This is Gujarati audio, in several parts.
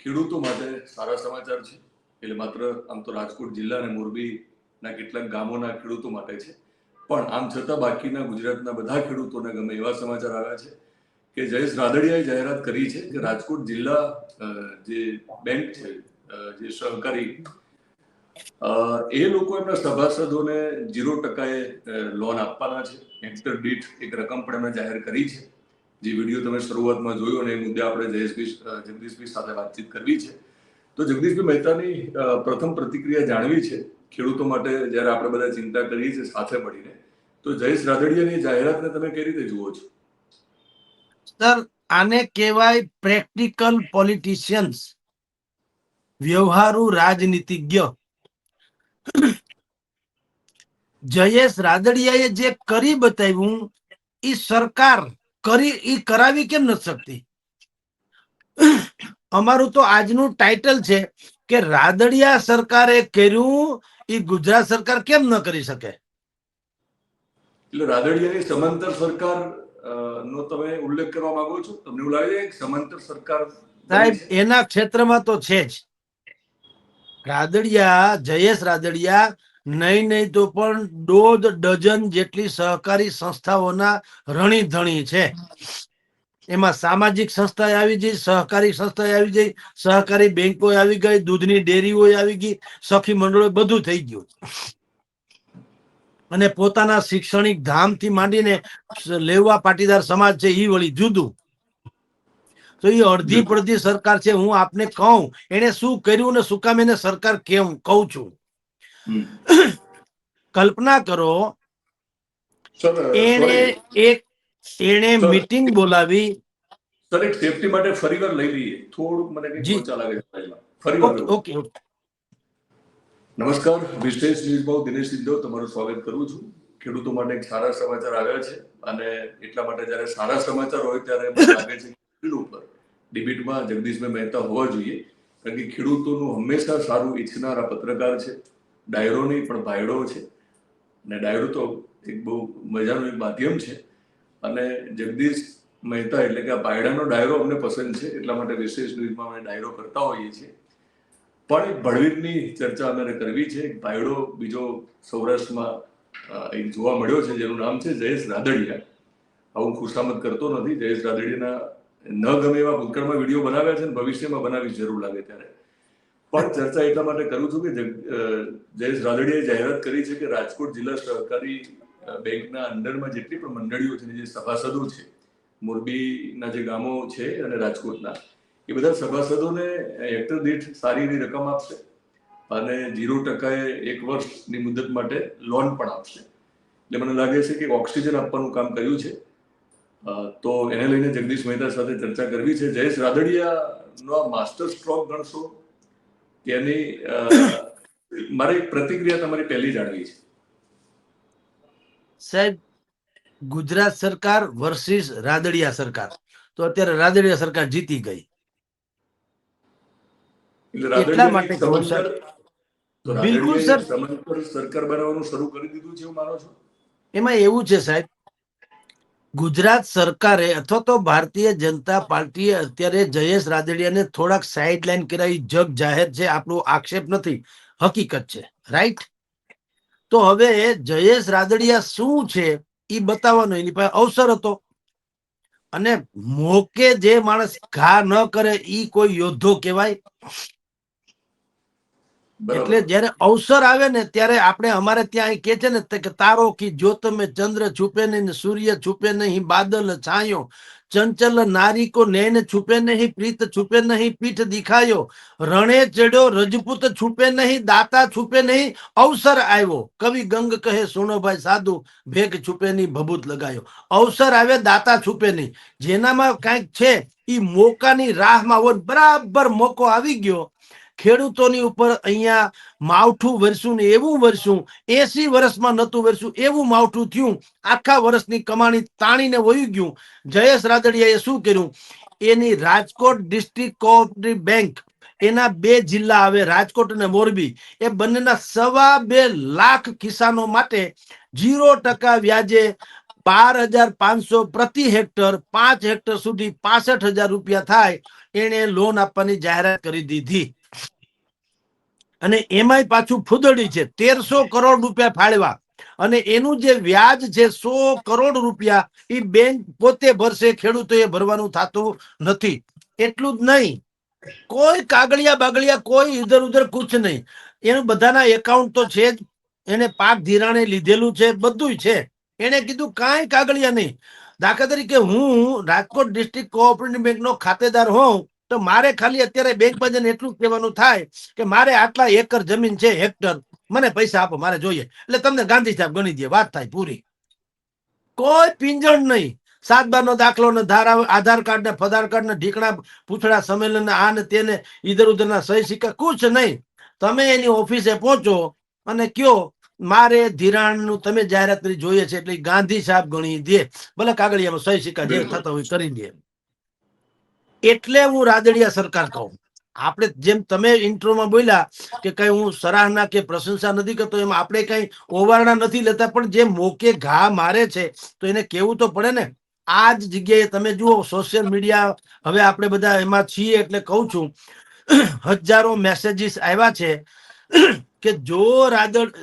ખેડૂતો માટે સારા સમાચાર છે. એટલે માત્ર આમ તો રાજકોટ જિલ્લા અને મોરબીના કેટલાક ગામોના ખેડૂતો માટે છે. પણ આમ છતાં બાકીના ગુજરાતના બધા ખેડૂતોને ગમે એવા સમાચાર આવ્યા છે કે જયેશ રાદડિયાએ જાહેરાત કરી છે કે રાજકોટ જિલ્લા જે બેંક છે જે સહકારી એ લોકો એમના સભાસદોને જીરો ટકાએ લોન આપવાના છે. હેક્ટર દીઠ એક રકમ પણ એમણે જાહેર કરી છે. જે વીડિયો તમે શરૂઆતમાં જોયો અને એ મુદ્દે આપણે જયેશભાઈ જગદીશભાઈ સાથે વાતચીત કરવી છે. તો જગદીશભાઈ મહેતાની પ્રથમ પ્રતિક્રિયા જાણવી છે ખેડૂતો માટે જ્યારે આપણે બધા ચિંતા કરીએ છીએ સાથે મળીને. તો જયેશ રાદડિયાની જાહેરાતને તમે કઈ રીતે જુઓ છો? સર, આને કહેવાય પ્રેક્ટિકલ પોલિટિશિયન્સ, વ્યવહારુ રાજનીતિજ્ઞ. જયેશ રાદડિયાએ જે કરી બતાવ્યું એ સરકાર કરી એ કરાવી કેમ નથી શકતી? અમારું તો આજનું ટાઇટલ છે કે રાદડિયા સરકારે કર્યું એ ગુજરાત સરકાર કેમ ન કરી શકે? એટલે રાદડિયાની સમાંતર સરકાર નો તમે ઉલ્લેખ કરવા માંગો છો? તમને એવું લાગે છે સમાંતર સરકાર સાહેબ એના ક્ષેત્રમાં તો છે જ. રાદડિયા જયેશ રાદડિયા નહીં નહીં તો પણ દોઢ ડઝન જેટલી સહકારી સંસ્થાઓના રણીધણી છે. એમાં સામાજિક સંસ્થા આવી ગઈ સહકારી સંસ્થા આવી ગઈ સહકારી બેંકો આવી ગઈ દૂધની ડેરીઓ આવી ગઈ સખી મંડળો બધું થઈ ગયું. અને પોતાના શૈક્ષણિક ધામથી માંડીને લેવા પાટીદાર સમાજ છે એ વળી જુદું. તો એ અડધી પડધી સરકાર છે હું આપને કહું એને શું કર્યું ને શું કામ એને સરકાર કેમ કહું છું. કલ્પના કરો એને એક એને મીટિંગ બોલાવી. સર એક સેફટી માટે ફરીવાર લઈ લઈએ. થોડુંક મને કંઈક જી. લાગે ફરીવાર ઓકે. નમસ્કાર વિશેષ ન્યૂઝમાં દિનેશ સિંધો તમારું સ્વાગત કરું છું. ખેડૂતો માટે એક સારા સમાચાર આવ્યા છે અને એટલા માટે જ્યારે સારા સમાચાર હોય ત્યારે મને લાગે છે કે ઉપર ડિબેટમાં જગદીશભાઈ મહેતા હોવા જોઈએ. કારણ કે ખેડૂતોનું હંમેશા સારું ઈચ્છનારા પત્રકાર છે. ડાયરો નહીં, પણ ભાયડો છે. અને ડાયરો તો એક બહુ મજાનું એક માધ્યમ છે. અને જગદીશ મહેતા એટલે કે આ ભાયડાનો ડાયરો અમને પસંદ છે, એટલા માટે વિશેષ ન્યૂઝમાં અમે ડાયરો કરતા હોઈએ છીએ. પણ એક ભળવીરની ચર્ચા અમારે કરવી છે. એક પાયડો બીજો સૌરાષ્ટ્રમાં એક જોવા મળ્યો છે, જેનું નામ છે જયેશ રાદડિયા. આવું ખુશામત કરતો નથી. જયેશ રાદડિયાના ન ગમે એવા ભૂતકાળમાં વીડિયો બનાવ્યા છે ને ભવિષ્યમાં બનાવી જરૂર લાગે ત્યારે. પણ ચર્ચા એટલા માટે કરું છું કે જયેશ રાદડિયાએ જાહેરાત કરી છે કે રાજકોટ જિલ્લા સહકારી બેંકના અંડરમાં જેટલી પણ મંડળીઓ છે જે સભાસદો છે, મોરબીના જે ગામો છે અને રાજકોટના, એ બધા સભાસદોને હેક્ટર દીઠ સારી એવી રકમ આપશે અને ઝીરો ટકાએ એક વર્ષની મુદત માટે લોન પણ આપશે. એટલે મને લાગે છે કે ઓક્સિજન આપવાનું કામ કર્યું છે. તો એને લઈને જગદીશ મહેતા સાથે ચર્ચા કરવી છે. જયેશ રાદડિયાનો માસ્ટર સ્ટ્રોક ગણશો. કે મારે એક પ્રતિક્રિયા તમારી પહેલી જાણવી છે. સાહેબ ગુજરાત સરકાર વર્સિસ રાદડિયા સરકાર. તો અત્યારે રાદડિયા સરકાર જીતી ગઈ. એટલે માટે બિલકુલ સર. સરકાર બનાવવાનું શરૂ કરી દીધું છે એવું માનો છો? એમાં એવું છે સાહેબ. ગુજરાત સરકારે અથવા તો ભારતીય જનતા પાર્ટીએ અત્યારે જયેશ રાદડિયાને થોડાક સાઇડલાઈન કરાવી જગ જાહેર છે. આપણો આક્ષેપ નથી. હકીકત છે. રાઈટ તો હવે જયેશ રાદડિયા શું છે એ બતાવવાનો. એની પાસે અવસર હતો. અને મોકે જે માણસ ઘા ન કરે એ કોઈ યોદ્ધો કહેવાય. એટલે જયારે અવસર આવે ને ત્યારે આપણે અમારે ત્યાં કે છે ને કે તારો કી જ્યોત મેં ચંદ્ર છુપે નહીં સૂર્ય છુપે નહીં, બાદલ છાયો, ચંચલ નારી કો નૈન છુપે નહીં, પ્રીત છુપે નહીં, પીઠ દિખાયો, રણે ચડ્યો રજપૂત છુપે નહીં, દાતા છુપે નહીં, અવસર આવ્યો. કવિ ગંગ કહે સોનોભાઈ સાધુ, ભેગ છુપે નહીં, ભભૂત લગાયો. અવસર આવે, દાતા છુપે નહીં. જેનામાં કાંઈક છે, ઈ મોકાની રાહમાં હોય બરાબર મોકો આવી ગયો ખેડૂતોની ઉપર અહીંયા માવઠું વરસ્યું ને એવું વરસ્યું, એસી વર્ષમાં નતું વરસ્યું, એવું માવઠું થયું. આખા વર્ષની કમાણી તાણીને વહી ગયું. જયેશ રાદડિયાએ શું કર્યું? એની રાજકોટ ડિસ્ટ્રિક્ટ કોઓપરેટિવ બેંક, એના બે જિલ્લા આવે, રાજકોટ અને મોરબી, એ બંનેના સવા બે લાખ કિસાનો માટે જીરો ટકા વ્યાજે બાર હજાર પાંચસો પ્રતિ હેક્ટર, પાંચ હેક્ટર સુધી પાસઠ હજાર રૂપિયા થાય એને લોન આપવાની જાહેરાત કરી દીધી. અને એમાંય પાછું ફૂદડી છે. તેરસો કરોડ રૂપિયા ફાળવા અને એનું જે વ્યાજ છે, સો કરોડ રૂપિયા એ બેંક પોતે ભરશે, ખેડૂતોએ ભરવાનું થતું નથી. એટલું જ નહીં. કોઈ કાગળિયા બાગળિયા, કોઈ ઇધર ઉધર કુછ નહીં. એનું બધાના એકાઉન્ટ તો છે જ. એને પાક ધિરાણે લીધેલું છે બધું છે. એને કીધું કાંઈ કાગળિયા નહીં. દાખલા તરીકે હું રાજકોટ ડિસ્ટ્રિક્ટ કોઓપરેટિવ બેંકનો ખાતેદાર હોઉં તો મારે ખાલી અત્યારે બેંક જઈને એટલું કહેવાનું થાય કે મારે આટલા એકર જમીન છે, હેક્ટર, મને પૈસા આપો, મારે જોઈએ. એટલે તમને ગાંધી સાહેબ ગણી દે, વાત થાય પૂરી. કોઈ પિંજણ નહીં. સાત બાર નો દાખલો ને ધારા, આધાર કાર્ડ ને ફધાર કાર્ડ ને ઢીકણા, પૂછડા સંમેલન ને આ ને તેને ઈધર ઉધર ના સહી સિક્કા, કુછ નહીં. તમે એની ઓફિસે પહોંચો અને કયો, મારે ધિરાણનું તમે જાહેરાત કરી જોઈએ છે એટલે ગાંધી સાહેબ ગણી દે. ભલે કાગળિયામાં સહી સિક્કા જે થતા હોય કરી દે. એટલે હું રાદડિયા સરકાર કહું. આપણે જેમ તમે ઇન્ટ્રોમાં બોલ્યા કે કઈ હું સરાહના કે પ્રશંસા નથી કરતો, એમાં આપણે કઈ ઓવારણા નથી લેતા, પણ જે મોકે ઘા મારે છે, તો એને કેવું તો પડે ને? આ જ જગ્યાએ તમે જુઓ સોશિયલ મીડિયા હવે આપણે બધા એમાં છીએ એટલે કહું છું, હજારો મેસેજીસ આવ્યા છે કે જો રાદડ,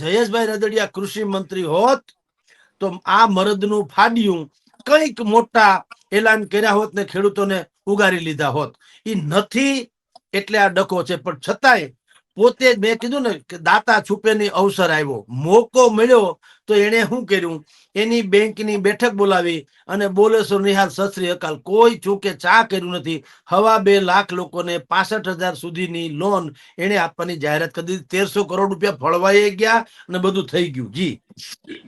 જયેશભાઈ રાદડિયા કૃષિ મંત્રી હોત, તો આ મરદનું ફાડ્યું કંઈક મોટા એલાન કર્યા હોત ને ખેડૂતોને ઉગારી લીધા હોત. એ નથી એટલે આ ડકો છે પણ છતાંય પોતે જ મેં કીધું ને કે દાતા છુપેની અવસર આવ્યો મોકો મળ્યો તો એણે શું કર્યું? એની બેંકની બેઠક બોલાવી અને બોલેશ્વર નિહાલ સશ્રી અકાલ. કોઈ ચૂકે ચા કર્યું નથી. હવા બે લાખ લોકોને પાસઠ હજાર સુધીની લોન એને આપવાની જાહેરાત કરી દીધી. તેરસો કરોડ રૂપિયા ફળવાઈ ગયા અને બધું થઈ ગયું. જી.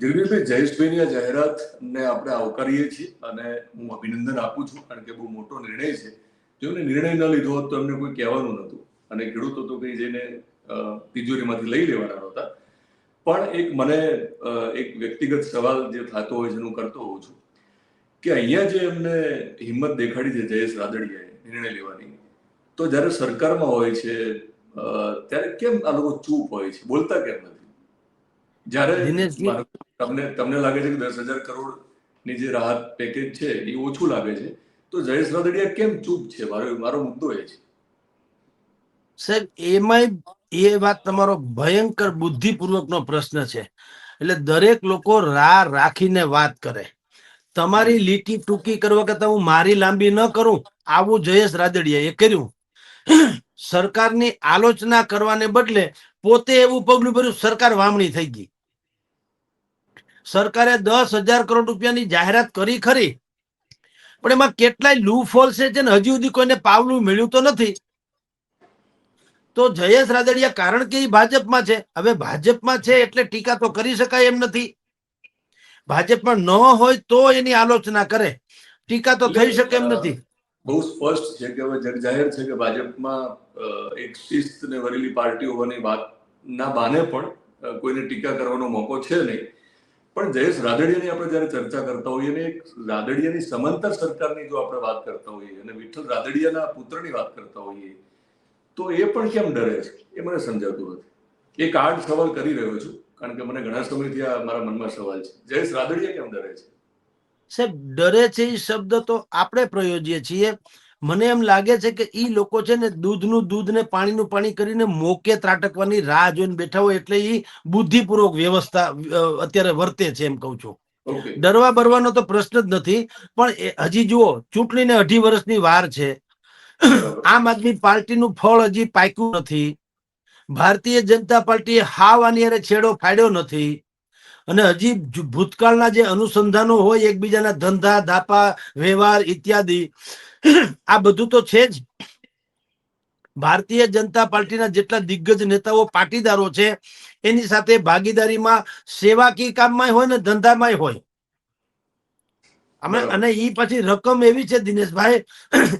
જગદીશભાઈ જયેશભાઈની આ જાહેરાત ને આપણે આવકારીએ છીએ અને હું અભિનંદન આપું છું કારણ કે બહુ મોટો નિર્ણય છે. જો નિર્ણય ન લીધો હોત તો એમને કોઈ કહેવાનું નહોતું. અને ખેડૂતો તો કંઈ જઈને તિજોરીમાંથી લઈ લેવાના નહોતા. પણ એક મને એક વ્યક્તિગત સવાલ જે થતો હોય છે હું કરતો હોઉં છું કે અહીંયા જે એમને હિંમત દેખાડી છે જયેશ રાદડિયાએ નિર્ણય લેવાની તો જ્યારે સરકારમાં હોય છે ત્યારે કેમ આ લોકો ચૂપ હોય છે? બોલતા કેમ નથી? જ્યારે તમને તમને લાગે છે કે દસ હજાર કરોડની જે રાહત પેકેજ છે એ ઓછું લાગે છે તો જયેશ રાદડિયા કેમ ચૂપ છે? મારો મારો મુદ્દો એ છે. સાહેબ, એમાંય એ વાત તમારો ભયંકર બુદ્ધિપૂર્વકનો પ્રશ્ન છે. એટલે દરેક લોકો રાહ રાખીને વાત કરે. તમારી લીટી ટૂંકી કરવા કરતા હું મારી લાંબી ન કરું, આવું જયેશ રાદડિયાએ કર્યું. સરકારની આલોચના કરવાને બદલે પોતે એવું પગલું ભર્યું, સરકાર વામણી થઈ ગઈ. સરકારે દસ હજાર કરોડ રૂપિયાની જાહેરાત કરી ખરી. પણ એમાં કેટલાય લૂ ફોલ છે જેને હજી સુધી કોઈને પાવલું મળ્યું તો નથી. તો જયેશ રાદડિયા કારણ કે એ ભાજપમાં છે? હવે ભાજપમાં છે એટલે ટીકા તો કરી શકાય એમ નથી. ભાજપમાં ન હોય તો એની આલોચના કરે. ટીકા તો થઈ શકે એમ નથી. બહુ સ્પષ્ટ છે કે હવે જગ જાહેર છે કે ભાજપમાં એક શિસ્ત ને વરેલી પાર્ટી હોવાની વાત ના બાને પણ કોઈને ટીકા કરવાનો મોકો છે નહીં. પણ જયેશ રાદડિયાની આપણે જ્યારે ચર્ચા કરતા હોઈએ અને એક રાદડિયાની સમાંતર સરકારની જો આપણે વાત કરતા હોઈએ અને વિઠ્ઠલ રાદડિયાના પુત્રની વાત કરતા હોઈએ તો એ પણ કેમ ડરે છે? એ મને સમજાતું નથી. એક આડ સવાલ કરી રહ્યો છું કારણ કે મને ઘણા સમયથી આ મારા મનમાં સવાલ છે. જયેશ રાદડિયા કેમ ડરે છે? સાહેબ ડરે છે એ શબ્દ તો આપણે પ્રયોજીએ છીએ. મને એમ લાગે છે કે ઈ લોકો છે ને દૂધનું દૂધ ને પાણીનું પાણી કરીને મોકે ત્રાટકવાની રાહ જોઈને બેઠા હોય એટલે ઈ બુદ્ધિપૂર્વક વ્યવસ્થા અત્યારે વર્તે છે એમ કહું છું. ડરવા બરવાનો તો પ્રશ્ન જ નથી પણ હજી જુઓ ચૂંટણીને અઢી વર્ષની વાર છે. આમ આદમી પાર્ટીનું ફળ હજી પાક્યું નથી. ભારતીય જનતા પાર્ટીએ હાવ આની છેડો ફાડ્યો નથી. અને હજી ભૂતકાળના જે અનુસંધાનો હોય, એકબીજાના ધંધા, ધાપા, વ્યવહાર ઇત્યાદિ, આ બધું તો છે જ. ભારતીય જનતા પાર્ટીના જેટલા દિગ્ગજ નેતાઓ પાટીદારો છે, એની સાથે ભાગીદારીમાં સેવાકીય કામમાં હોય ને ધંધામાં હોય. અમે. અને એ પછી રકમ એવી છે દિનેશભાઈ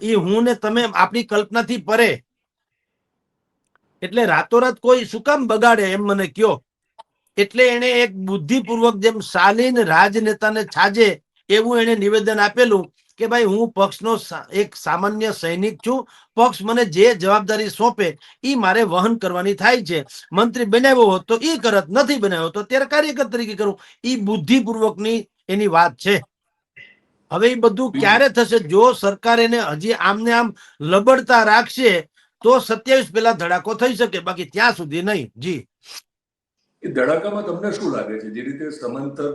એ હું ને તમે આપણી કલ્પનાથી પરે. એટલે રાતોરાત કોઈ શું કામ બગાડે એમ મને કયો. એટલે એને એક બુદ્ધિપૂર્વક જેમ શાલીન રાજનેતાને છાજે એવું એને નિવેદન આપેલું કે ભાઈ હું પક્ષનો એક સામાન્ય સૈનિક છું પક્ષ મને જે જવાબદારી સોંપે એ મારે વહન કરવાની થાય છે. મંત્રી બનાવ્યો હોત તો ઈ કરત નથી બનાવ્યો તો ત્યારે કાર્યકર તરીકે કરું. એ બુદ્ધિપૂર્વકની એની વાત છે. હવે એ બધું ક્યારે થશે? જો સરકાર એને હજી આમને આમ લબડતા રાખશે તો સત્યાવીસ પેલા ધડાકો થઈ શકે. બાકી ત્યાં સુધી નહીં. જી. એ ધડાકામાં તમને શું લાગે છે? જે રીતે સમાંતર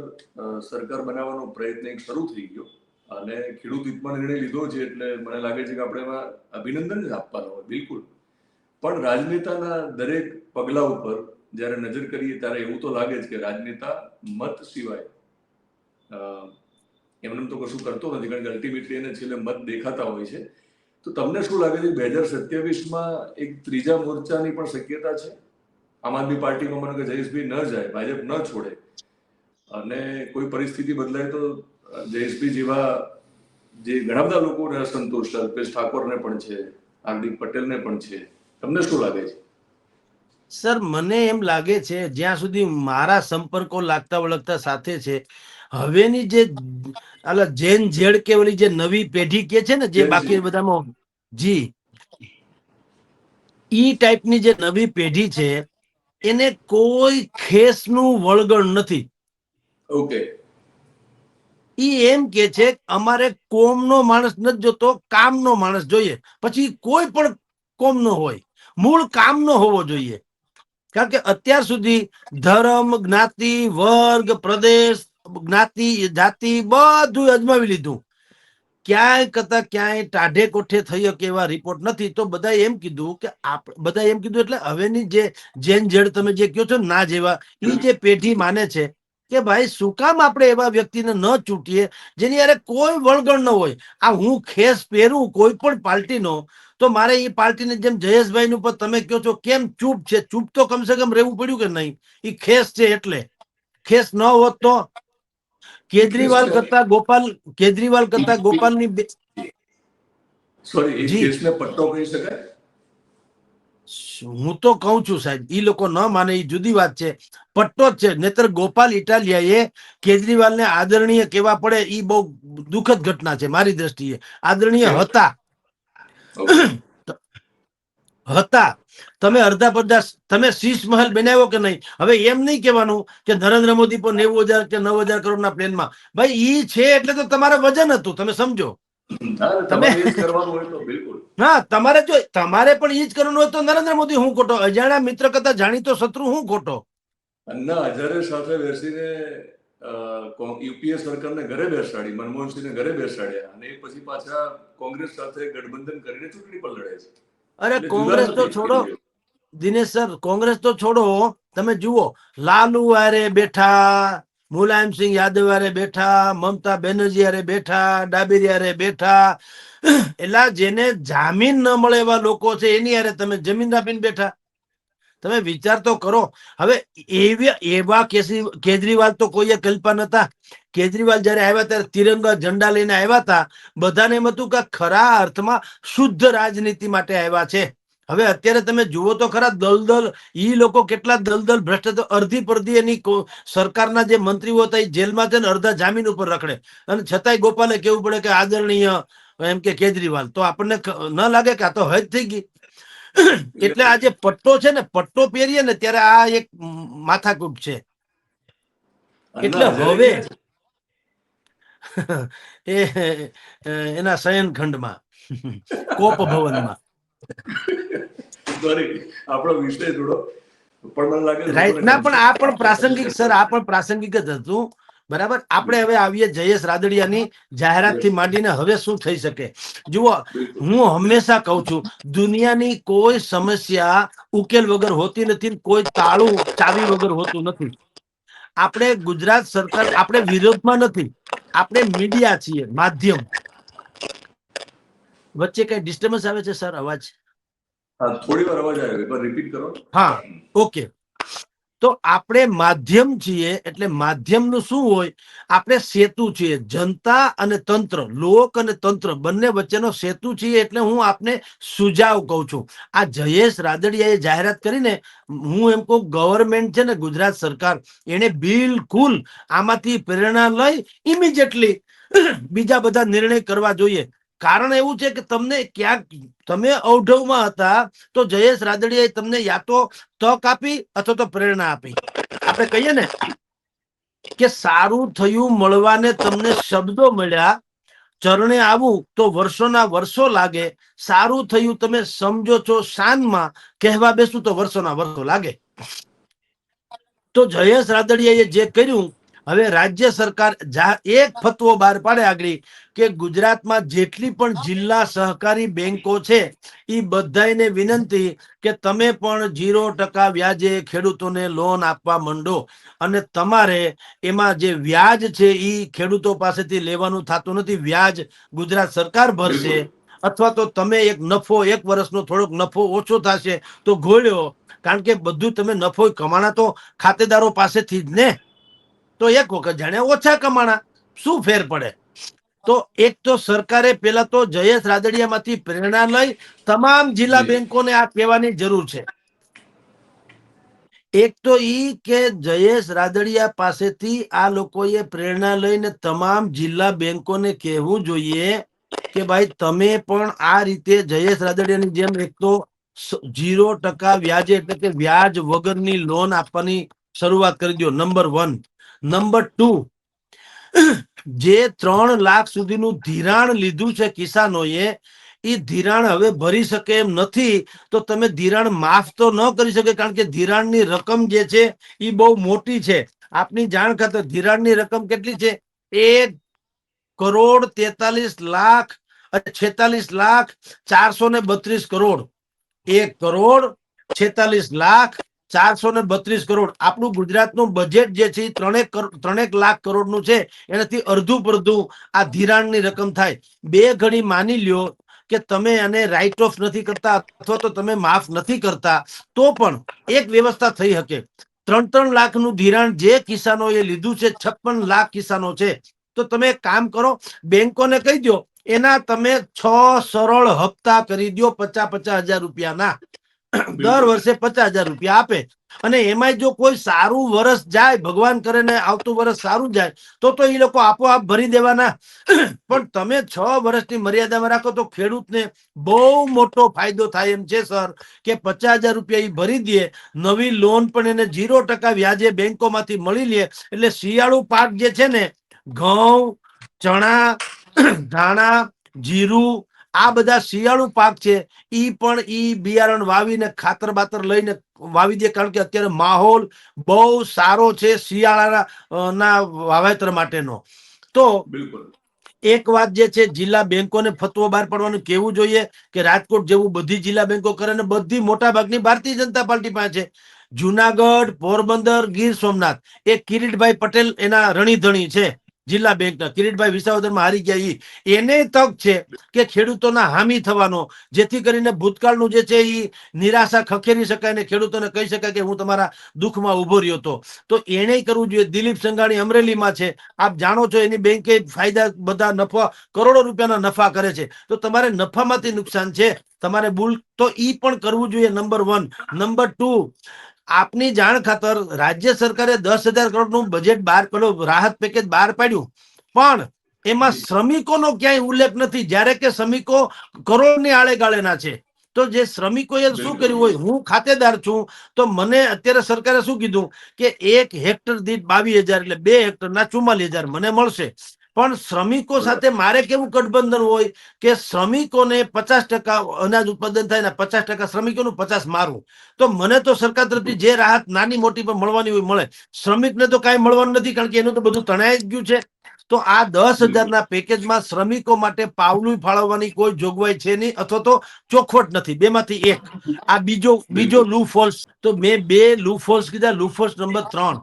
સરકાર બનાવવાનો પ્રયત્ન એક શરૂ થઈ ગયો અને ખેડૂત હિતમાં નિર્ણય લીધો છે એટલે મને લાગે છે કે આપણે એમાં અભિનંદન જ આપવાના હોય બિલકુલ. પણ રાજનેતાના દરેક પગલા ઉપર જ્યારે નજર કરીએ ત્યારે એવું તો લાગે છે કે રાજનેતા મત સિવાય એમને તો કશું કરતો નથી, કારણ કે અલ્ટિમેટલી એને છેલ્લે મત દેખાતા હોય છે. તો તમને શું લાગે છે, બે હજાર સત્યાવીસમાં એક ત્રીજા મોરચાની પણ શક્યતા છે? આમ આદમી પાર્ટીમાં મને કે જયેશભાઈ ન જાય, ભાજપ ન છોડે. અને કોઈ પરિસ્થિતિ બદલાય તો જયેશભાઈ જેવા જે ઘણા બધા લોકોને અસંતોષ છે અલ્પેશ ઠાકોરને પણ છે, હાર્દિક પટેલને પણ છે. તમને શું લાગે છે? સર, મને એમ લાગે છે, જ્યાં સુધી મારા સંપર્કો લાગતા વળગતા સાથે છે હવેની જે આલા જેન ઝેડ કે ઓલી જે નવી પેઢી કે છે ને જે. બાકી બધામાં જી. ઈ ટાઈપની જે નવી પેઢી છે એને કોઈ ખેસનું વળગણ નથી. ઓકે. ઈ એમ કે છે અમારે કોમનો માણસ નથી જોતો કામનો માણસ જોઈએ. પછી કોઈ પણ કોમનો હોય મૂળ કામનો હોવો જોઈએ. કારણ કે અત્યાર સુધી ધર્મ જ્ઞાતિ વર્ગ પ્રદેશ જ્ઞાતિ જાતિ બધું અજમાવી લીધું. ક્યાંય કરતા ક્યાંય ટાઢે કોઠે થઈ શકે એવા રિપોર્ટ નથી. તો બધા એમ કીધું કે બધા એમ કીધું એટલે હવેની જે જેન જેડ તમે જે કહો છો ના જેવા એ જે પેઢી માને છે કે ભાઈ શું કામ આપણે એવા વ્યક્તિને ન ચૂંટીએ જેની યારે કોઈ વળગણ ન હોય. આ હું ખેસ પહેરું કોઈ પણ પાર્ટીનો તો મારે એ પાર્ટીને જેમ જયેશભાઈ ઉપર તમે કહો છો કેમ ચૂપ છે? ચૂપ તો કમસે કમ રહેવું પડ્યું કે નહીં? એ ખેસ છે એટલે. ખેસ ન હોત તો કેજરીવાલ કરતા ગોપાલ કેજરીવાલ કરતા ગોપાલની ની સોરી કેસને પટ્ટો કહી શકાય? હું તો કહું છું સાહેબ ઈ લોકો ન માને એ જુદી વાત છે. પટ્ટો જ છે નહીતર ગોપાલ ઇટાલિયાએ કેજરીવાલને આદરણીય કેવા પડે એ બહુ દુઃખદ ઘટના છે મારી દ્રષ્ટિએ. આદરણીય હતા. હતા. તમે અડધા પડધા તમે શીશ મહેલ બનાવ્યો કે નહીં? હવે એમ નહીં કહેવાનું કે નરેન્દ્ર મોદી પર નેવું હજાર કે નવ હજાર કરોડના પ્લેનમાં. ભાઈ ઈ છે એટલે તો તમારે વજન હતું તમે સમજો. હા, તમારે જ હા તમારે જો તમારે પણ ઈ જ કરવાનું હોય તો નરેન્દ્ર મોદી હું ખોટો? અજાણ્યા મિત્ર કરતા જાણીતો શત્રુ હું ખોટો? અન્ના હજારે સાથે બેસીને યુપીએ સરકારને ઘરે બેસાડી મનમોહનસિંહને ઘરે બેસાડ્યા. અને પછી પાછા કોંગ્રેસ સાથે ગઠબંધન કરીને ચૂંટણી પણ લડે છે. અરે કોંગ્રેસ તો છોડો. દિનેશ સર કોંગ્રેસ તો છોડો. તમે જુઓ. લાલુ આરે બેઠા મુલાયમસિંહ યાદવ આરે બેઠા મમતા બેનર્જી આરે બેઠા ડાબેરી આરે બેઠા. એટલા જેને જામીન ન મળે એવા લોકો છે એની આરે તમે જમીન આપીને બેઠા. તમે વિચાર તો કરો. હવે એવા કેજરીવાલ તો કોઈએ કલ્પા નતા. કેજરીવાલ જયારે આવ્યા ત્યારે તિરંગા ઝંડા લઈને આવ્યા હતા. બધાને એમ હતું કે ખરા અર્થમાં શુદ્ધ રાજનીતિ માટે આવ્યા છે. હવે અત્યારે તમે જુઓ તો ખરા દલદલ, ઈ લોકો કેટલા દલદલ ભ્રષ્ટ અર્ધી પરધી એની સરકારના જે મંત્રીઓ હતા એ જેલમાં છે ને અડધા જામીન ઉપર રખડે. અને છતાંય ગોપાલે કેવું પડે કે આદરણીય, એમ કે કેજરીવાલ. તો આપણને ન લાગે કે આ તો હજ થઈ ગઈ? એટલે આ જે પટ્ટો છે ને પટ્ટો પહેરીએ ને ત્યારે આ એક માથાકૂટ છે. એટલે હવે એ એના શયન ખંડમાં કોપ ભવનમાં. આપણો વિષય થોડો પણ મને લાગે રાઈટ ના પણ આ પણ પ્રાસંગિક સર આ પણ પ્રાસંગિક જ હતું. બરાબર? આપણે હવે આવીએ જયેશ રાદડિયાની જાહેરાતથી માંડીને હવે શું થઈ શકે? જુઓ હું હંમેશા કહું છું દુનિયાની કોઈ સમસ્યા ઉકેલ વગર હોતી નથી કોઈ તાળું ચાવી વગર હોતું નથી. આપણે ગુજરાત સરકાર આપણે વિરોધમાં નથી. આપણે મીડિયા છીએ માધ્યમ. વચ્ચે કઈ ડિસ્ટર્બન્સ આવે છે સર અવાજ? થોડી વાર અવાજ આવ્યો રિપીટ કરો. હા ઓકે. તો આપણે માધ્યમ છીએ એટલે માધ્યમનું શું હોય? આપણે સેતુ છીએ, જનતા અને તંત્ર, લોક અને તંત્ર, બંને વચ્ચેનો સેતુ છીએ એટલે હું આપને સુજાવ કહું છું. આ જયેશ રાદડિયાએ જાહેરાત કરીને, હું એમ કહું, ગવર્મેન્ટ છે ને ગુજરાત સરકાર, એને બિલકુલ આમાંથી પ્રેરણા લઈ ઇમિજિએટલી બીજા બધા નિર્ણય કરવા જોઈએ. કારણ એવું છે કે તમને ક્યાંક, તમે અવઢવમાં હતા તો જયેશ રાદડિયાએ તમને યા તો તક આપી અથવા તો પ્રેરણા આપી. આપણે કહીએ ને કે સારું થયું મળવાને તમને શબ્દો મળ્યા, ચરણે આવું તો વર્ષોના વર્ષો લાગે, સારું થયું તમે સમજો છો શાનમાં, કહેવા બેસું તો વર્ષોના વર્ષો લાગે. તો જયેશ રાદડિયાએ જે કર્યું હવે રાજ્ય સરકાર એક ફતવો બહાર પાડે આગળ કે ગુજરાતમાં જેટલી પણ જિલ્લા સહકારી બેંકો છે એ બધાને વિનંતી કે તમે પણ જીરો ટકા વ્યાજે ખેડૂતોને લોન આપવા માંડો. અને તમારે એમાં જે વ્યાજ છે એ ખેડૂતો પાસેથી લેવાનું થતું નથી. વ્યાજ ગુજરાત સરકાર ભરશે. અથવા તો તમે એક નફો એક વર્ષનો થોડોક નફો ઓછો થશે તો ઘોળ્યો કારણ કે બધું તમે નફો કમાણા તો ખાતેદારો પાસેથી જ ને? તો એક વખત જાણે ઓછા કમાણા. શું ફેર પડે? તો એક તો સરકારે પેલા તો જયેશ રાદડિયામાંથી પ્રેરણા લઈ તમામ જિલ્લા. બેંકોને આ કહેવાની જરૂર છે. એક તો ઈ કે જયેશ રાદડિયા પાસેથી આ લોકોએ પ્રેરણા લઈને તમામ જિલ્લા બેંકોને કહેવું જોઈએ કે ભાઈ તમે પણ આ રીતે જયેશ રાદડિયાની જેમ એક તો જીરો ટકા વ્યાજે એટલે કે વ્યાજ વગરની લોન આપવાની શરૂઆત કરી દો. નંબર વન નંબર ટુ જે ત્રણ લાખ સુધીનું ધિરાણ લીધું છે કિસાનોએ એ ધિરાણ હવે ભરી શકે એમ નથી, તો તમે ધિરાણ માફ તો ન કરી શકે, કારણ કે ધિરાણની રકમ જે છે એ બહુ મોટી છે. આપની જાણ ખાતર ધિરાણની રકમ કેટલી છે? એક કરોડ તેતાલીસ લાખ છેતાલીસ લાખ ચારસો ને બત્રીસ કરોડ. એક કરોડ છેતાલીસ લાખ ચારસો ને બત્રીસ કરોડ. આપણું ગુજરાતનું બજેટ જે છે ત્રણેક ત્રણેક લાખ કરોડનું છે. એનાથી અડધું પડધું આ ધિરાણની રકમ થાય. બે ઘડી માની લ્યો કે તમે એને રાઇટ ઓફ નથી કરતા અથવા તો તમે માફ નથી કરતા, તો પણ એક વ્યવસ્થા થઈ શકે. ત્રણ ત્રણ લાખનું ધિરાણ જે કિસાનોએ લીધું છે, છપ્પન લાખ કિસાનો છે. તો તમે કામ કરો, બેંકોને કહી દો એના તમે છ સરળ હપ્તા કરી દો પચાસ પચાસ હજાર રૂપિયાના. દર વર્ષે પચાસ હજાર રૂપિયા આપે. અને એમાંય જો કોઈ સારું વર્ષ જાય, ભગવાન કરે ને આવતું વર્ષ સારું જાય, તો તો એ લોકો આપોઆપ ભરી દેવાના. પણ તમે છ વર્ષની મર્યાદામાં રાખો તો ખેડૂતને બહુ મોટો ફાયદો થાય એમ છે, સર, કે પચાસ હજાર રૂપિયા એ ભરી દે, નવી લોન પણ એને જીરો ટકા વ્યાજે બેંકોમાંથી મળી લે. એટલે શિયાળુ પાક જે છે ને, ઘઉં, ચણા, ધાણા, જીરું આ બધા શિયાળુ પાક છે એ પણ ઈ બિયારણ વાવીને ખાતર બાતર લઈને વાવી દે કારણ કે અત્યારે માહોલ બહુ સારો છે શિયાળાના ના વાવેતર માટેનો. તો એક વાત જે છે જિલ્લા બેંકોને ફતવો બહાર પાડવાનું કેવું જોઈએ કે રાજકોટ જેવું બધી જિલ્લા બેંકો કરે ને બધી મોટા ભાગની ભારતીય જનતા પાર્ટી પાસે છે. જુનાગઢ પોરબંદર ગીર સોમનાથ. એ કિરીટભાઈ પટેલ એના રણીધણી છે. જિલ્લા બેંકના કિરીટભાઈ વિસાવદરમાં હારી ગયા એને તક છે કે ખેડૂતોના હામી થવાનો, જેથી કરીને ભૂતકાળનું જે છે એ નિરાશા ખખેરી શકાય ને ખેડૂતોને કહી શકાય કે હું તમારા દુઃખમાં ઊભો રહ્યો હતો. તો એને કરવું જોઈએ. દિલીપ સંઘાણી અમરેલીમાં છે. આપ જાણો છો એની બેંકે ફાયદા બધા નફા, કરોડો રૂપિયાના નફા કરે છે. તો તમારે નફામાંથી નુકસાન છે. તમારે બુલ તો ઈ પણ કરવું જોઈએ. Number one. નંબર ટુ આપની જાણ ખાતર રાજ્ય સરકારે દસ હજાર કરોડનું બજેટ બહાર પેલું રાહત પેકેજ બહાર પાડ્યું. પણ એમાં શ્રમિકોનો ક્યાંય ઉલ્લેખ નથી. જ્યારે કે શ્રમિકો કરોડની આળે ગાળેના છે. તો જે શ્રમિકોએ શું કર્યું હોય? હું ખાતેદાર છું. તો મને અત્યારે સરકારે શું કીધું? કે એક હેક્ટર દીઠ બાવીસ હજાર એટલે બે હેક્ટરના ચુમ્માલીસ હજાર મને મળશે. પણ શ્રમિકો સાથે મારે કેવું ગઠબંધન હોય કે શ્રમિકોને પચાસ ટકા અનાજ ઉત્પાદન થાય ને પચાસ ટકા શ્રમિકોનું પચાસ મારું. તો મને તો સરકાર તરફથી જે રાહત નાની મોટી પણ મળવાની હોય મળે. શ્રમિકને તો કાંઈ મળવાનું નથી કારણ કે એનું તો બધું તણાઈ જ ગયું છે. તો આ દસ. હજારના પેકેજમાં શ્રમિકો માટે પાવલું ફાળવવાની કોઈ જોગવાઈ છે નહીં અથવા તો ચોખવટ નથી. બેમાંથી એક. આ બીજો બીજો લૂ ફોલ્સ તો મેં બે લૂ ફોલ્સ કીધા. લૂ ફોલ્સ નંબર ત્રણ.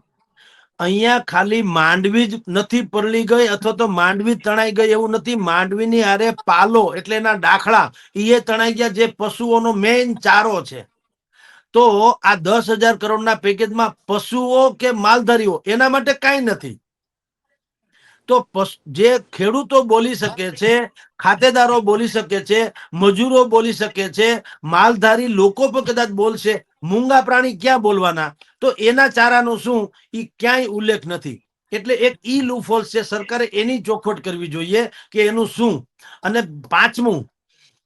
અહીંયા ખાલી માંડવી જ નથી પરલી ગઈ અથવા તો માંડવી તણાઈ ગઈ એવું નથી. માંડવીની હારે પાલો એટલે એના દાખલા એ તણાઈ ગયા જે પશુઓનો મેઇન ચારો છે. તો આ દસ હજાર કરોડના પેકેજમાં પશુઓ કે માલધારીઓ, એના માટે કાંઈ નથી. તો જે ખેડૂતો બોલી શકે છે, ખાતેદારો બોલી શકે છે, મજૂરો બોલી શકે છે, માલધારી લોકો પણ કદાચ બોલશે. મૂંગા પ્રાણી ક્યાં બોલવાના? તો એના ચારાનું શું? એ ક્યાંય ઉલ્લેખ નથી. એટલે એક ઈ લૂફોલ્સ છે, સરકારે એની ચોખવટ કરવી જોઈએ કે એનું શું? અને પાંચમું,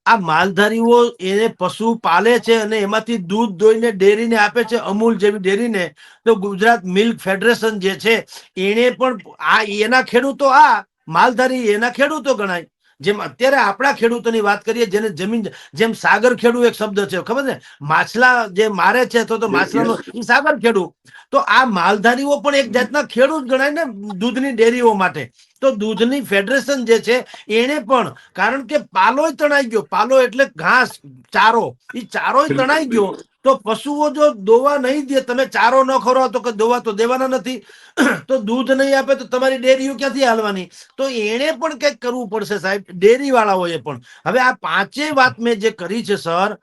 આ માલધારીઓ એને પશુ પાલે છે અને એમાંથી દૂધ દોઈને ડેરીને આપે છે, અમૂલ જેવી ડેરીને. તો ગુજરાત મિલ્ક ફેડરેશન જે છે એને પણ આ એના ખેડૂતો, આ માલધારી એના ખેડૂતો ગણાય. જેમ અત્યારે આપણા ખેડૂતોની વાત કરીએ જેને જમીન જેમ સાગર ખેડૂ એક શબ્દ છે ખબર ને માછલા જે મારે છે તો માછલાનો સાગર ખેડૂ. તો આ માલધારીઓ પણ એક જાતના ખેડૂત ગણાય ને દૂધની ડેરીઓ માટે. તો દૂધની ફેડરેશન જે છે એને પણ કારણ કે પાલોય તણાઈ ગયો. પાલો એટલે ઘાસ ચારો. એ ચારોય તણાઈ ગયો. તો પશુઓ જો દોવા નહીં દે, તમે ચારો ન ખરો, તો કે દોવા તો દેવાના નથી. તો દૂધ નહીં આપે, તો તમારી ડેરીઓ ક્યાંથી હાલવાની? તો એણે પણ કંઈક કરવું પડશે સાહેબ ડેરી વાળાઓએ પણ. હવે આ પાંચેય વાત મેં જે કરી છે, સર,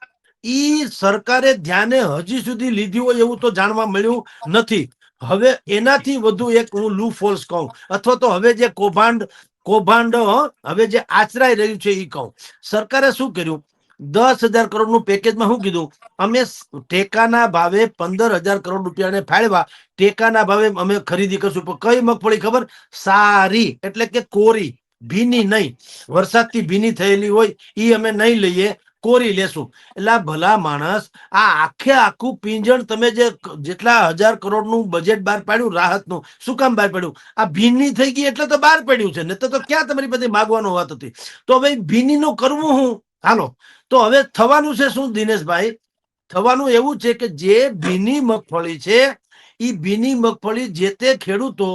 ઈ સરકારે ધ્યાને હજી સુધી લીધી હોય એવું તો જાણવા મળ્યું નથી. હવે એનાથી વધુ એક હું લૂ ફોલ્સ કહું. અથવા તો હવે જે કૌભાંડ કૌભાંડ હવે જે આચરાઈ રહ્યું છે એ કહું. સરકારે શું કર્યું? દસ હજાર કરોડનું પેકેજમાં શું કીધું? અમે ટેકાના ભાવે પંદર હજાર કરોડ રૂપિયાને ફાળવા ટેકાના ભાવે અમે ખરીદી કરશું. પણ કઈ મગફળી ખબર? સારી. એટલે કે કોરી. ભીની નહીં. વરસાદથી ભીની થયેલી હોય એ અમે નહીં લઈએ. કોરી લેશું. એટલે ભલા માણસ, આ આખે આખું પિંજણ તમે જે જેટલા હજાર કરોડનું બજેટ બહાર પાડ્યું, રાહતનું, શું કામ બહાર પાડ્યું? આ ભીની થઈ ગઈ એટલે તો બહાર પડ્યું છે. ને તો ક્યાં તમારી પાસે માગવાનો વાત હતી? તો હવે ભીનીનું કરવું હું? હાલો. તો હવે થવાનું છે શું દિનેશભાઈ? થવાનું એવું છે કે જે ભીની મગફળી છે એ ભીની મગફળી જે તે ખેડૂતો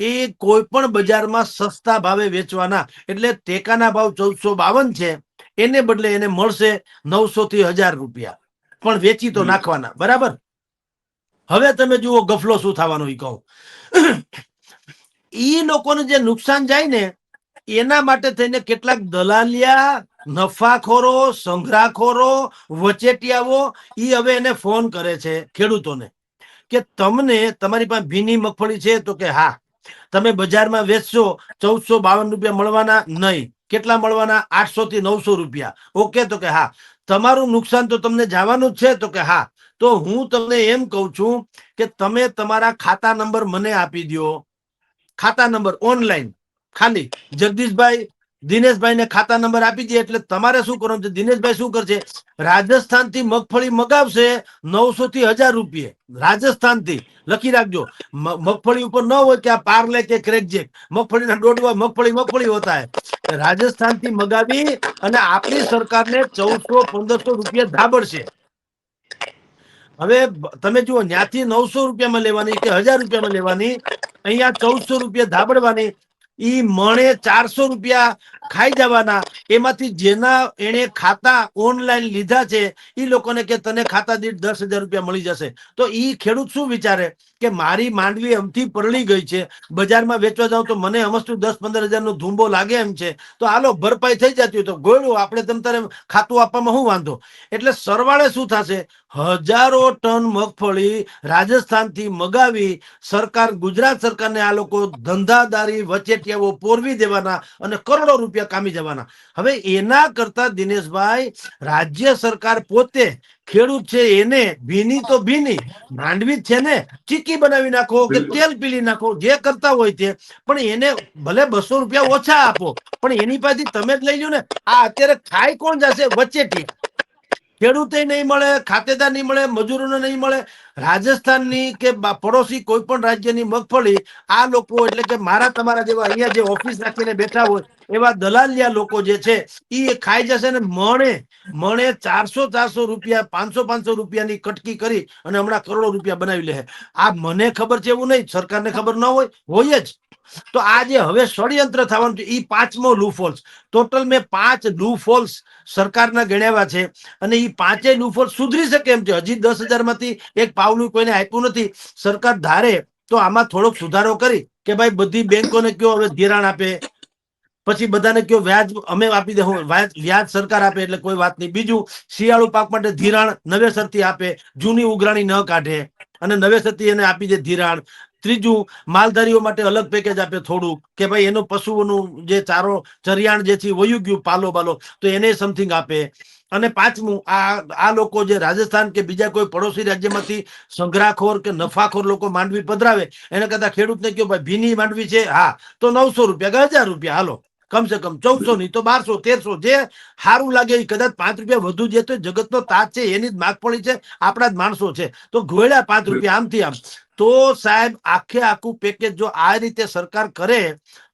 એ કોઈ પણ બજારમાં સસ્તા ભાવે વેચવાના એટલે ટેકાના ભાવ ચૌદસો બાવન છે એને બદલે એને મળશે નવસો થી હજાર રૂપિયા. પણ વેચી તો નાખવાના બરાબર? હવે તમે જુઓ ગફલો શું થવાનો એ કહું. ઈ લોકોને જે નુકસાન જાય ને એના માટે થઈને કેટલાક દલાલિયા નફાખોરો સંગ્રહખોરો વચેટિયાઓ, ઈ હવે એને ફોન કરે છે ખેડૂતોને કે તમને તમારી પાસે ભીની મગફળી છે તો કે હા, તમે બજારમાં વેચશો ચૌદસો બાવન રૂપિયા મળવાના નહીં. કેટલા મળવાના? આઠસો થી નવસો રૂપિયા. ઓકે તો કે હા. તમારું નુકસાન તો તમને જવાનું જ છે તો કે હા. તો હું તમને એમ કહું છું કે તમે તમારા ખાતા નંબર મને આપી દ્યો. ખાતા નંબર ઓનલાઈન. ખાલી જગદીશભાઈ દિનેશભાઈને ખાતા નંબર આપી દે એટલે તમારે શું કરવાનું દિનેશભાઈ શું કરશે? રાજસ્થાનથી મગફળી મગાવશે નવસો થી હજાર રૂપિયે. રાજસ્થાનથી લખી રાખજો. મગફળી ઉપર ન હોય કે આ પાર્લે કે ક્રેકજેક મગફળીના ડોડવા મગફળી મગફળી હોતા રાજસ્થાનથી મગાવી અને આપણી સરકારને ચૌદસો પંદરસો રૂપિયા ધાબડશે હવે તમે જુઓ ત્યાંથી નવસો રૂપિયામાં લેવાની કે હજાર રૂપિયામાં લેવાની, અહીંયા ચૌદસો રૂપિયા ધાબડવાની ઈ મણે ચારસો રૂપિયા ખાઈ જવાના. એમાંથી જેના એને ખાતા ઓનલાઈન લીધા છે એ લોકોને કે તને ખાતા દીઠ દસ હજાર રૂપિયા મળી જશે. તો ઈ ખેડૂત શું વિચારે? કે મારી માંડવી અમથી પરળી ગઈ છે, બજારમાં વેચવા જાઉં તો મને અમસ્તું દસ પંદર હજાર નો ધૂંબો લાગે એમ છે. તો હાલો, ભરપાઈ થઈ જતી હોય તો ગોળ્યું આપણે તમ તારે ખાતું આપવામાં શું વાંધો? એટલે સરવાળે શું થશે? હજારો ટન મગફળી રાજસ્થાનથી મગાવી સરકાર, ગુજરાત સરકારને આ લોકો ધંધાદારી વચેટિયાઓ પોરવી દેવાના અને કરોડો રૂપિયા કામી જવાના. હવે એના કરતા દિનેશભાઈ રાજ્ય સરકાર પોતે ખેડૂત છે એને ભીની તો ભીની માંડવી છે ને ચીકી બનાવી નાખો કે તેલ પીલી નાખો જે કરતા હોય તે. પણ એને ભલે બસો રૂપિયા ઓછા આપો પણ એની પાસેથી તમે જ લઈ લો ને. આ અત્યારે ખાઈ કોણ જશે? વચ્ચેથી. ખેડૂતે નહીં મળે, ખાતેદાર નહીં મળે, મજૂરોને નહીં મળે, રાજસ્થાનની કે પડોશી કોઈ પણ રાજ્યની મગફળી, આ લોકો એટલે કે મારા તમારા જેવા અહીંયા જે ઓફિસ રાખીને બેઠા હોય, એવા દલાલિયા લોકો જે છે એ ખાઈ જશે ને મણે મણે ચારસો ચારસો રૂપિયા, પાંચસો પાંચસો રૂપિયાની કટકી કરી અને હમણાં કરોડો રૂપિયા બનાવી લે આ મને ખબર છે એવું નહીં, સરકારને ખબર ન હોય હોય જ. તો આ હવે ષડયંત્ર થવાનું છે. એ પાંચમો લૂફોલ્સ ટોટલ મેં પાંચ લૂફોલ્સ સરકારના ગણાવ્યા છે. અને એ પાંચે લૂફોલ્સ સુધરી શકે એમ છે. હજી દસ હજારમાંથી એક પાવલું કોઈને આપ્યું નથી. સરકાર ધારે તો આમાં થોડોક સુધારો કરી કે ભાઈ બધી બેંકોને કયો હવે ધિરાણ આપે? પછી બધાને કયો વ્યાજ અમે આપી દે. વ્યાજ સરકાર આપે એટલે કોઈ વાત નહીં. બીજું શિયાળુ પાક માટે ધિરાણ નવેસરથી આપે. જૂની ઉઘરાણી ન કાઢે. અને નવેસરથી એને આપી દે ધિરાણ. ત્રીજું, માલધારીઓ માટે અલગ પેકેજ આપે થોડું, કે ભાઈ એનું પશુઓનું જે ચારો, ચરિયાણ જે છે વયું ગયું પાલો બાલો, તો એને સમથિંગ આપે. અને પાંચમું, આ આ લોકો જે રાજસ્થાન કે બીજા કોઈ પડોશી રાજ્યમાંથી સંગ્રહખોર કે નફાખોર લોકો માંડવી પધરાવે, એને કરતા ખેડૂતને કહ્યું ભાઈ ભીની માંડવી છે, હા, તો નવસો રૂપિયા, કે હજાર રૂપિયા, હાલો, કમસે કમ ચૌદસો નહીં, તો બારસો, તેરસો, જે સારું લાગે એ કદાચ પાંચ રૂપિયા વધુ જે તો જગતનો તાજ છે, એની જ માગ પડી છે, આપણા જ માણસો છે. તો ઘોડ્યા પાંચ રૂપિયા આમથી આમ. તો સાહેબ આખે આખું પેકેજ જો આ રીતે સરકાર કરે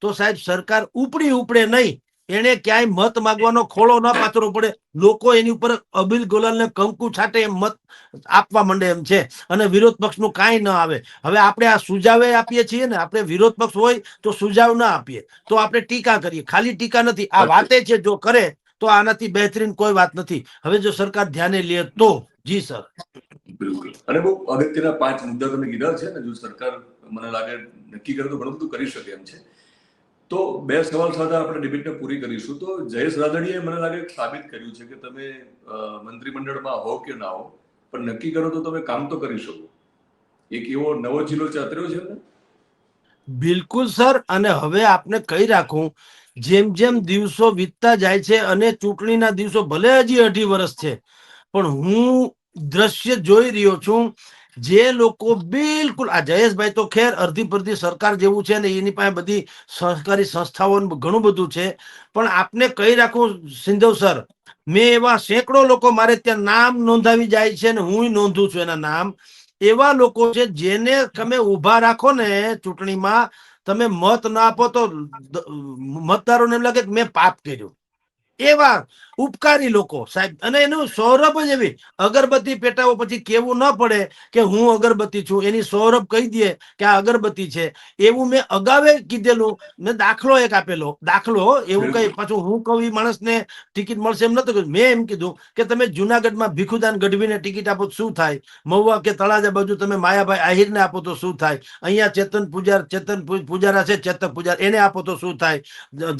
તો સાહેબ સરકાર ઉપડી ઉપડે નહીં. એને ક્યાંય મત માગવાનો ખોળો ન પાથરવો પડે. લોકો એની ઉપર અબિલ ગુલાલને કંકુ છાટે એમ મત આપવા માંડે એમ છે. અને વિરોધ પક્ષનું કાંઈ ન આવે. હવે આપણે આ સુજાવે આપીએ છીએ ને આપણે વિરોધ પક્ષ હોય તો સુજાવ ના આપીએ. તો આપણે ટીકા કરીએ. ખાલી ટીકા નથી. આ વાતે છે જો કરે તો આનાથી બહેતરીન કોઈ વાત નથી. હવે જો સરકાર ધ્યાને લે તો જી સર. બિલકુલ. અને બહુ અગત્યના પાંચ મુદ્દા તમે કીધા છે ને જો સરકાર મને લાગે નક્કી કરે તો ઘણું બધું કરી શકે એમ છે. તો બે સવાલ સાથે આપણે ડિબેટને પૂરી કરીશું. તો જયેશ રાદડીએ મને લાગે સાબિત કર્યું છે કે તમે મંત્રીમંડળમાં હો કે ના હો પણ નક્કી કરો તો તમે કામ તો કરી શકો. એક એવો નવો જિલ્લો ચાતર્યો છે ને બિલકુલ સર. અને હવે આપને કહી રાખું જેમ જેમ દિવસો વીતતા જાય છે અને ચૂંટણીના દિવસો ભલે હજી અઢી વર્ષ છે, પણ હું દ્રશ્ય જોઈ રહ્યો છું જે લોકો બિલકુલ, આ જયેશભાઈ તો ખેર અડધી પરધી સરકાર જેવું છે ને એની પાસે બધી સહકારી સંસ્થાઓ ઘણું બધું છે, પણ આપને કહી રાખું સિંધવ સર, મેં એવા સેંકડો લોકો મારે ત્યાં નામ નોંધાવી જાય છે ને હું નોંધું છું એના નામ, એવા લોકો છે જેને તમે ઊભા રાખો ને ચૂંટણીમાં તમે મત ના આપો તો મતદારોને એમ લાગે કે મેં પાપ કર્યું. એવા ઉપકારી લોકો સાહેબ. અને એનું સૌરભ જ એવી અગરબત્તી પેટાવો પછી કેવું ન પડે કે હું અગરબત્તી છું એની સૌરભ કહી દે કે આ અગરબત્તી છે. એવું મેં અગાવે કીધેલું મેં દાખલો એક આપેલો. દાખલો એવું કઈ પાછું હું કહું એ માણસને ટિકિટ મળશે એમ નતું કહ્યું મેં એમ કીધું કે તમે જુનાગઢમાં ભીખુદાન ગઢવીને ટિકિટ આપો શું થાય? મહુવા કે તળાજા બાજુ તમે માયાભાઈ આહિરને આપો તો શું થાય? અહીંયા ચેતન પૂજાર ચેતન પૂજારા છે ચેતક પૂજાર એને આપો તો શું થાય?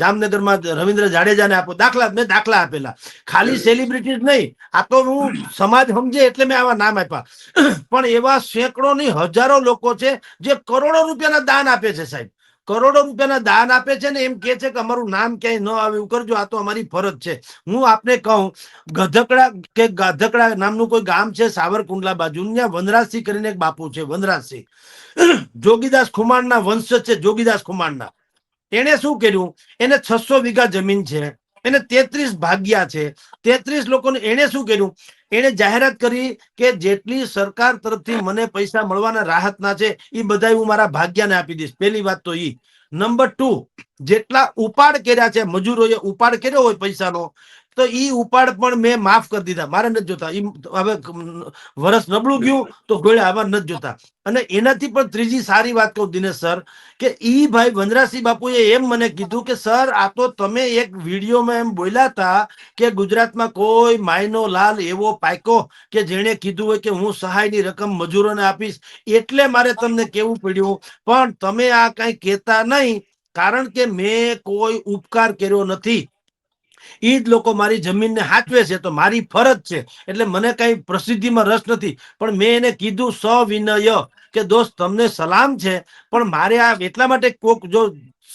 જામનગરમાં રવિન્દ્ર જાડેજાને આપો. દાખલા મેં દાખલા આપેલા. ખાલી સેલિબ્રિટીઝ નહીં. આ તો હું સમાજ સમજે એટલે મેં આવા નામ આપ્યા. પણ એવા સેંકડો ની હજારો લોકો છે જે કરોડો રૂપિયાના દાન આપે છે સાહેબ. કરોડો રૂપિયાના દાન આપે છે ને એમ કે છે કે અમારું નામ ક્યાંય ન આવે એવું કરજો, આ તો અમારી ફરજ છે. હું આપને કહું, ગધકડા કે ગાધકડા નામનું કોઈ ગામ છે સાવરકુંડલા બાજુ, ત્યાં વનરાજસિંહ કરીને એક બાપુ છે વનરાજસિંહ જોગીદાસ ખુમાણના વંશ છે જોગીદાસ ખુમાણના. એને શું કર્યું? એને છસો વીઘા જમીન છે. એને તેત્રીસ ભાગ્યા છે. તેત્રીસ લોકોને એને શું કર્યું? એને જાહેરાત કરી કે જેટલી સરકાર તરફથી મને પૈસા મળવાના રાહતના છે એ બધા હું મારા ભાગ્યાને આપી દઈશ. પહેલી વાત તો ઈ. નંબર ટુ, જેટલા ઉપાડ કર્યા છે, મજૂરોએ ઉપાડ કર્યો હોય પૈસાનો તો ઈ ઉપાડ પણ મેં માફ કરી દીધા. મારે નથી જોતા. ઈ હવે વરસ નબળું ગયું તો ગોળ્યા આવા નથી જોતા. અને એનાથી પણ ત્રીજી સારી વાત કહું દિનેશ સર, કે ઈ ભાઈ વનરાસિંહ બાપુએ એમ મને કીધું કે, સર, આ તો તમે એક વિડીયોમાં એમ બોલ્યા હતા કે ગુજરાતમાં કોઈ માયનો લાલ એવો પાયકો કે જેણે કીધું હોય કે હું સહાયની રકમ મજૂરોને આપીશ એટલે મારે તમને કેવું પડ્યું? પણ તમે આ કઈ કહેતા નહીં, કારણ કે મેં કોઈ ઉપકાર કર્યો નથી. ઈ જ લોકો મારી જમીનને હાચવે છે, તો મારી ફરજ છે. એટલે મને કઈ પ્રસિદ્ધિમાં રસ નથી. પણ મેં એને કીધું સવિનય કે, દોસ્ત, તમને સલામ છે, પણ મારે આ એટલા માટે કોક જો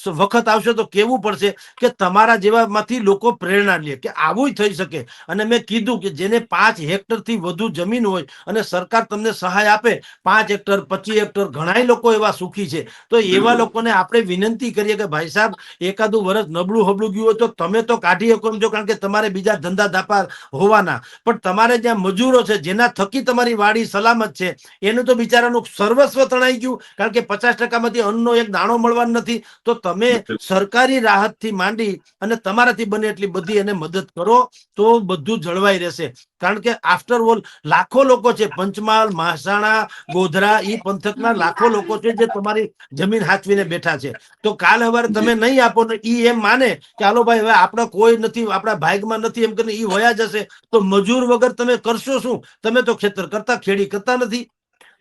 વખત આવશે તો કેવું પડશે કે તમારા જેવામાંથી લોકો પ્રેરણા લે કે આવું થઈ શકે. અને મેં કીધું કે જેને પાંચ હેક્ટરથી વધુ જમીન હોય અને સરકાર તમને સહાય આપે પાંચ હેક્ટર પચીસ હેક્ટર ઘણાય લોકો એવા સુખી છે. તો એવા લોકોને આપણે વિનંતી કરીએ કે ભાઈ સાહેબ એકાદું વર્ષ નબળું હબળું ગયું હોય તો તમે તો કાઢી શકો એમ છો કારણ કે તમારે બીજા ધંધા ધાપા હોવાના. પણ તમારે જ્યાં મજૂરો છે જેના થકી તમારી વાડી સલામત છે એનું તો બિચારાનું સર્વસ્વ તણાઈ ગયું. કારણ કે પચાસ ટકામાંથી અન્નનો એક દાણો મળવાનો નથી. તો તમે સરકારી રાહતથી માંડી અને તમારાથી બને એટલી બધી એને મદદ કરો, તો બધું જળવાઈ રહેશે. કારણ કે આફ્ટર ઓલ લાખો લોકો છે, પંચમહાલ, મહેસાણા, ગોધરા, ઈ પંથકના લાખો લોકો છે જે તમારી જમીન હાચવીને બેઠા છે. તો કાલ હવે તમે નહીં આપો ને ઈ એમ માને કે, હાલો ભાઈ, હવે આપણા કોઈ નથી, આપણા ભાગમાં નથી. એમ કરીને ઈ વયા જશે. તો મજૂર વગર તમે કરશો શું? તમે તો ખેતર કરતા, ખેડી કરતા નથી.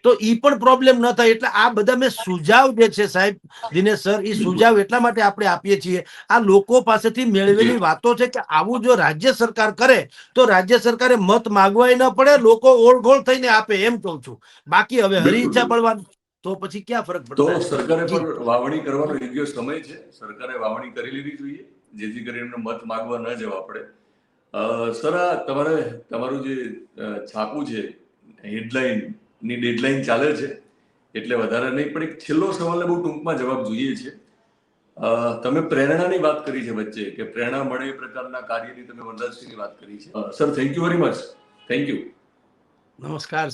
તો ઈ પણ પ્રોબ્લેમ ન થાય. એટલે આ બધા મેં સુઝાવ જે છે સાહેબ દિનેશ સર એ સુઝાવ એટલા માટે આપણે આપીએ છીએ. આ લોકો પાસેથી મેળવેલી વાતો છે કે આવું જો રાજ્ય સરકાર કરે તો રાજ્ય સરકારે મત માગવાય ન પડે લોકો ઓળઘોળ થઈને આપે એમ કહું છું. બાકી હવે હરી ઈચ્છા પડવાની તો પછી ક્યાં ફરક પડે? પડતો સરકારે પણ વાવણી કરવાનો યોગ્ય સમય છે. સરકારે વાવણી કરી લીધી જોઈએ જેથી કરીને મત માગવા ન જવા પડે. સર તમારે તમારું જે છાપું છે હેડલાઇન ની ડેડલાઇન ચાલે છે, એટલે વધારે નહીં, પણ એક છેલ્લો સવાલને બહુ ટૂંકમાં જવાબ જોઈએ છે. તમે પ્રેરણાની વાત કરી છે વચ્ચે, કે પ્રેરણા મળે એ પ્રકારના કાર્યની તમે વનરાજસિંહની વાત કરી છે? Sir thank you very much thank you નમસ્કાર.